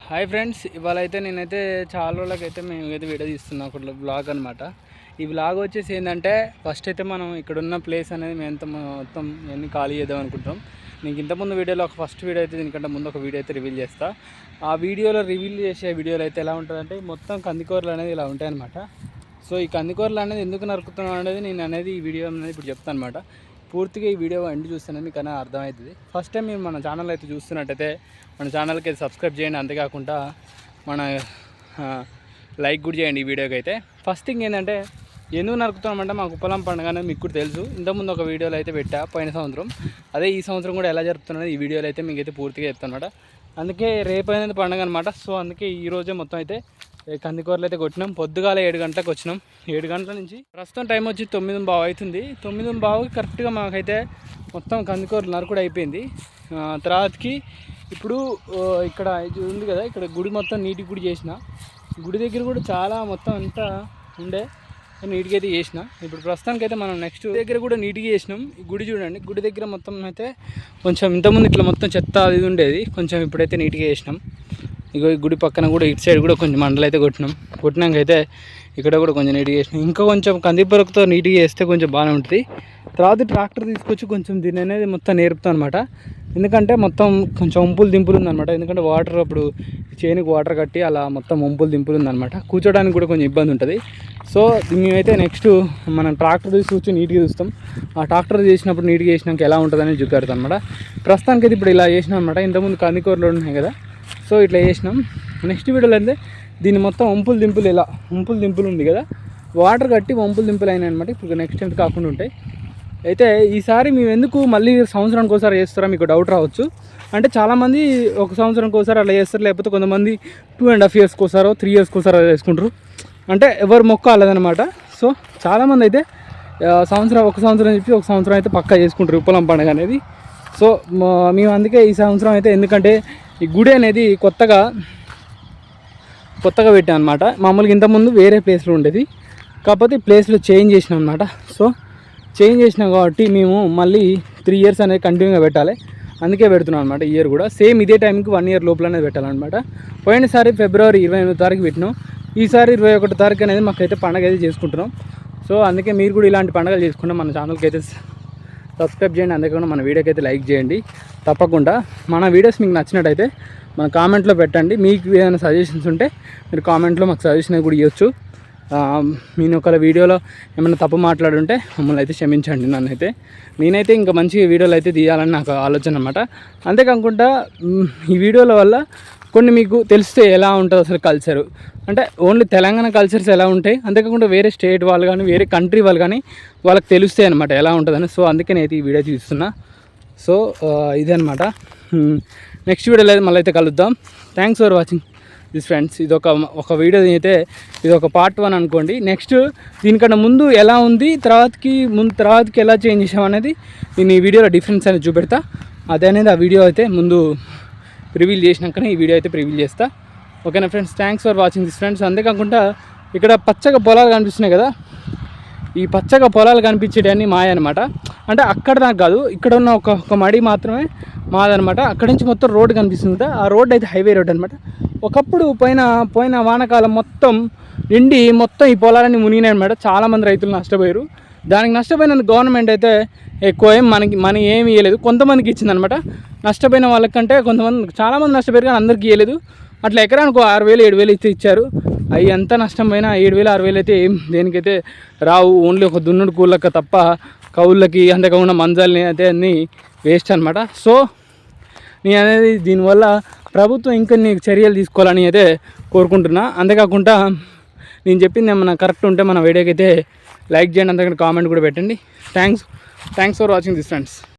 Hi friends ఇవాళ అయితే నేనైతే చాలా రోజులకైతే మేము అయితే వీడియో తీస్తున్నాం అక్కడ బ్లాగ్ అనమాట ఈ బ్లాగ్ వచ్చేసి ఏంటంటే ఫస్ట్ అయితే మనం ఇక్కడ ఉన్న ప్లేస్ అనేది మేము ఎంత మొత్తం ఎన్ని ఖాళీ చేద్దాం అనుకుంటాం. నీకు ఇంతకుముందు వీడియోలో ఒక ఫస్ట్ వీడియో అయితే దీనికంటే ముందు ఒక వీడియో అయితే రివీల్ చేస్తా. ఆ వీడియోలో రివీల్ చేసే వీడియోలు అయితే ఎలా ఉంటుందంటే మొత్తం కందికూరలు అనేది ఇలా ఉంటాయి అనమాట సో ఈ కందికూరలు అనేది ఎందుకు నరుకుతున్నాం అనేది నేను అనేది ఈ వీడియో అనేది ఇప్పుడు చెప్తాను అనమాట పూర్తిగా ఈ వీడియో ఎండ్ చూస్తేనే మీకు అనేది అర్థమవుతుంది. ఫస్ట్ టైం మీరు మన ఛానల్ అయితే చూస్తున్నట్టయితే మన ఛానల్కి అయితే సబ్స్క్రైబ్ చేయండి. అంతేకాకుండా మన లైక్ కూడా చేయండి ఈ వీడియోకి అయితే. ఫస్ట్ థింగ్ ఏంటంటే ఎందుకు నరుకుతామంటే మాకు పొలం పండుగ అనేది మీకు కూడా తెలుసు. ఇంతకుముందు ఒక వీడియోలో అయితే పెట్టా పోయిన సంవత్సరం. అదే ఈ సంవత్సరం కూడా ఎలా జరుపుతున్నది ఈ వీడియోలో అయితే మీకు అయితే పూర్తిగా చెప్తాను అనమాట అందుకే రేపు అనేది పండుగ అనమాట సో అందుకే ఈరోజే మొత్తం అయితే కందికూరలు అయితే కొట్టినాం. పొద్దుగాల ఏడు గంటలకు వచ్చినాం. ఏడు గంటల నుంచి ప్రస్తుతం టైం వచ్చి తొమ్మిది బావు అవుతుంది. తొమ్మిది బావు కరెక్ట్గా మాకైతే మొత్తం కందికూరలు నరకుడు అయిపోయింది. తర్వాతకి ఇప్పుడు ఇక్కడ ఇది ఉంది కదా ఇక్కడ గుడి మొత్తం నీటి గుడి చేసిన. గుడి దగ్గర కూడా చాలా మొత్తం అంతా ఉండే నీట్గా అయితే చేసిన. ఇప్పుడు ప్రస్తుతానికి అయితే మనం నెక్స్ట్ దగ్గర కూడా నీట్గా చేసినాం. గుడి చూడండి. గుడి దగ్గర మొత్తం అయితే కొంచెం ఇంతకుముందు ఇట్లా మొత్తం చెత్త అది ఉండేది. కొంచెం ఇప్పుడైతే నీట్గా చేసినాం. ఇగో ఈ గుడి పక్కన కూడా ఇటు సైడ్ కూడా కొంచెం మండలు అయితే కొట్టినాం. కొట్టినాక అయితే ఇక్కడ కూడా కొంచెం నీట్గా చేసినాం. ఇంకా కొంచెం కందిపరకుతో నీట్గా చేస్తే కొంచెం బాగానే ఉంటుంది. తర్వాత ట్రాక్టర్ తీసుకొచ్చి కొంచెం దీన్ని అనేది మొత్తం నేర్పుతాం అనమాట ఎందుకంటే మొత్తం కొంచెం వంపులు దింపులు ఉందన్నమాట. ఎందుకంటే వాటర్ అప్పుడు చేనుకి వాటర్ కట్టి అలా మొత్తం వంపులు దింపులు ఉందన్నమాట. కూర్చోడానికి కూడా కొంచెం ఇబ్బంది ఉంటుంది. సో మేమైతే నెక్స్ట్ మనం ట్రాక్టర్ తీసుకొచ్చి నీట్గా చూస్తాం. ఆ ట్రాక్టర్ చేసినప్పుడు నీట్గా చేసినాక ఎలా ఉంటుందని చూపెడతాం అనమాట ప్రస్తుతానికి అయితే ఇప్పుడు ఇలా చేసినాం అనమాట ఇంతకుముందు కందికూరలు ఉన్నాయి కదా సో ఇట్లా చేసినాం. నెక్స్ట్ వీడియోలో అయితే దీన్ని మొత్తం వంపులు దింపులు ఇలా వంపులు దింపులు ఉంది కదా? వాటర్ కట్టి వంపులు దింపులు అయినాయి అనమాట ఇప్పుడు నెక్స్ట్ టైం కాకుండా ఉంటాయి అయితే ఈసారి మేము ఎందుకు మళ్ళీ సంవత్సరానికి ఒకసారి చేస్తారా? మీకు డౌట్ రావచ్చు. అంటే చాలామంది ఒక సంవత్సరానికి ఒకసారి అలా చేస్తారు. లేకపోతే కొంతమంది టూ అండ్ హాఫ్ ఇయర్స్కి ఒకసారో త్రీ ఇయర్స్కి ఒకసారి అలా చేసుకుంటారు. అంటే ఎవరు మొక్క అలాదనమాట సో చాలామంది అయితే సంవత్సరం ఒక సంవత్సరం చెప్పి ఒక సంవత్సరం అయితే పక్కా చేసుకుంటారు. ఉప్పలం పండుగ అనేది. సో మా- మేము అందుకే ఈ సంవత్సరం అయితే ఎందుకంటే ఈ గుడి అనేది కొత్తగా కొత్తగా పెట్టాను అనమాట మామూలుగా ఇంతకుముందు వేరే ప్లేస్లో ఉండేది. కాకపోతే ఈ ప్లేస్లో చేంజ్ చేసినాం అనమాట సో చేంజ్ చేసినాం కాబట్టి మేము మళ్ళీ త్రీ ఇయర్స్ అనేది కంటిన్యూగా పెట్టాలి. అందుకే పెడుతున్నాం అనమాట ఇయర్ కూడా. సేమ్ ఇదే టైంకి వన్ ఇయర్ లోపలనే పెట్టాలన్నమాట. పోయినసారి ఫిబ్రవరి ఇరవై ఎనిమిది తారీఖు పెట్టినాం. ఈసారి ఇరవై ఒకటో తారీఖు అనేది మాకైతే పండగ అయితే చేసుకుంటున్నాం. సో అందుకే మీరు కూడా ఇలాంటి పండుగలు చేసుకుంటే మన ఛానల్కి అయితే సబ్స్క్రైబ్ చేయండి. అంతేకాకుండా మన వీడియోకి అయితే లైక్ చేయండి. తప్పకుండా మన వీడియోస్ మీకు నచ్చినట్టయితే మన కామెంట్లో పెట్టండి. మీకు ఏదైనా సజెషన్స్ ఉంటే మీరు కామెంట్లో మాకు సజెషన్ కూడా ఇవ్వచ్చు. నేను ఒకవేళ వీడియోలో ఏమైనా తప్పు మాట్లాడుంటే మమ్మల్ని అయితే క్షమించండి నన్ను అయితే నేనైతే ఇంకా మంచి వీడియోలు అయితే తీయాలని నాకు ఆలోచన అనమాట అంతేకాకుండా ఈ వీడియోల వల్ల కొన్ని మీకు తెలిస్తే ఎలా ఉంటుంది అసలు కల్చరు అంటే ఓన్లీ తెలంగాణ కల్చర్స్ ఎలా ఉంటాయి? అంతేకాకుండా వేరే స్టేట్ వాళ్ళు కానీ వేరే కంట్రీ వాళ్ళు కానీ వాళ్ళకి తెలుస్తాయి అనమాట ఎలా ఉంటుందని. సో అందుకే నేను అయితే ఈ వీడియో చూస్తున్నా సో ఇదనమాట ఇదే అనమాట నెక్స్ట్ వీడియోలో అయితే మళ్ళీ అయితే కలుద్దాం. Thanks for watching this friends ఇది ఒక ఒక వీడియో అయితే ఇది ఒక పార్ట్ వన్ అనుకోండి. నెక్స్ట్ దీనికన్నా ముందు ఎలా ఉంది తర్వాతకి ముందు తర్వాతకి ఎలా చేంజ్ చేసాం అనేది నేను ఈ వీడియోలో డిఫరెన్స్ అనేది చూపెడతా. అదే అనేది ఆ వీడియో అయితే ముందు ప్రివీల్ చేసినాకనే ఈ వీడియో అయితే ప్రివీల్ చేస్తా. ఓకేనా friends? Thanks for watching this friends అంతేకాకుండా ఇక్కడ పచ్చగా పొలాలు కనిపిస్తున్నాయి కదా? ఈ పచ్చగా పొలాలు కనిపించేటన్నీ మాయ అనమాట అంటే అక్కడ నాకు కాదు ఇక్కడ ఉన్న ఒక ఒక మడి మాత్రమే మాదనమాట అక్కడ నుంచి మొత్తం రోడ్ కనిపిస్తుంది కదా ఆ రోడ్ అయితే హైవే రోడ్ అనమాట ఒకప్పుడు పోయిన పోయిన వానకాలం మొత్తం నిండి మొత్తం ఈ పొలాలన్నీ మునిగినాయి అనమాట చాలామంది రైతులు నష్టపోయారు. దానికి నష్టపోయిన గవర్నమెంట్ అయితే ఎక్కువ ఏం మనకి మనీ ఏమి ఇవ్వలేదు కొంతమందికి ఇచ్చిందనమాట నష్టపోయిన వాళ్ళకంటే కొంతమంది చాలామంది నష్టపోయారు కానీ అందరికీ ఇవ్వలేదు అట్లా ఎకరానికి ఆరు వేలు ఏడు వేలు అయితే ఇచ్చారు. అవి ఎంత నష్టం ఏడు వేలు ఆరు వేలు అయితే ఏం దేనికైతే రావు. ఓన్లీ ఒక దున్నుడు కూళ్ళక తప్ప కౌళ్ళకి అంతేకాకుండా మంజాలని అయితే అన్నీ వేస్ట్ అనమాట సో నేను అనేది దీనివల్ల ప్రభుత్వం ఇంకొన్ని చర్యలు తీసుకోవాలని అయితే కోరుకుంటున్నా. అంతేకాకుండా నేను చెప్పింది ఏమన్నా కరెక్ట్ ఉంటే మన వీడియోకి అయితే లైక్ చేయండి అంతకంటే కామెంట్ కూడా పెట్టండి. Thanks thanks for watching this friends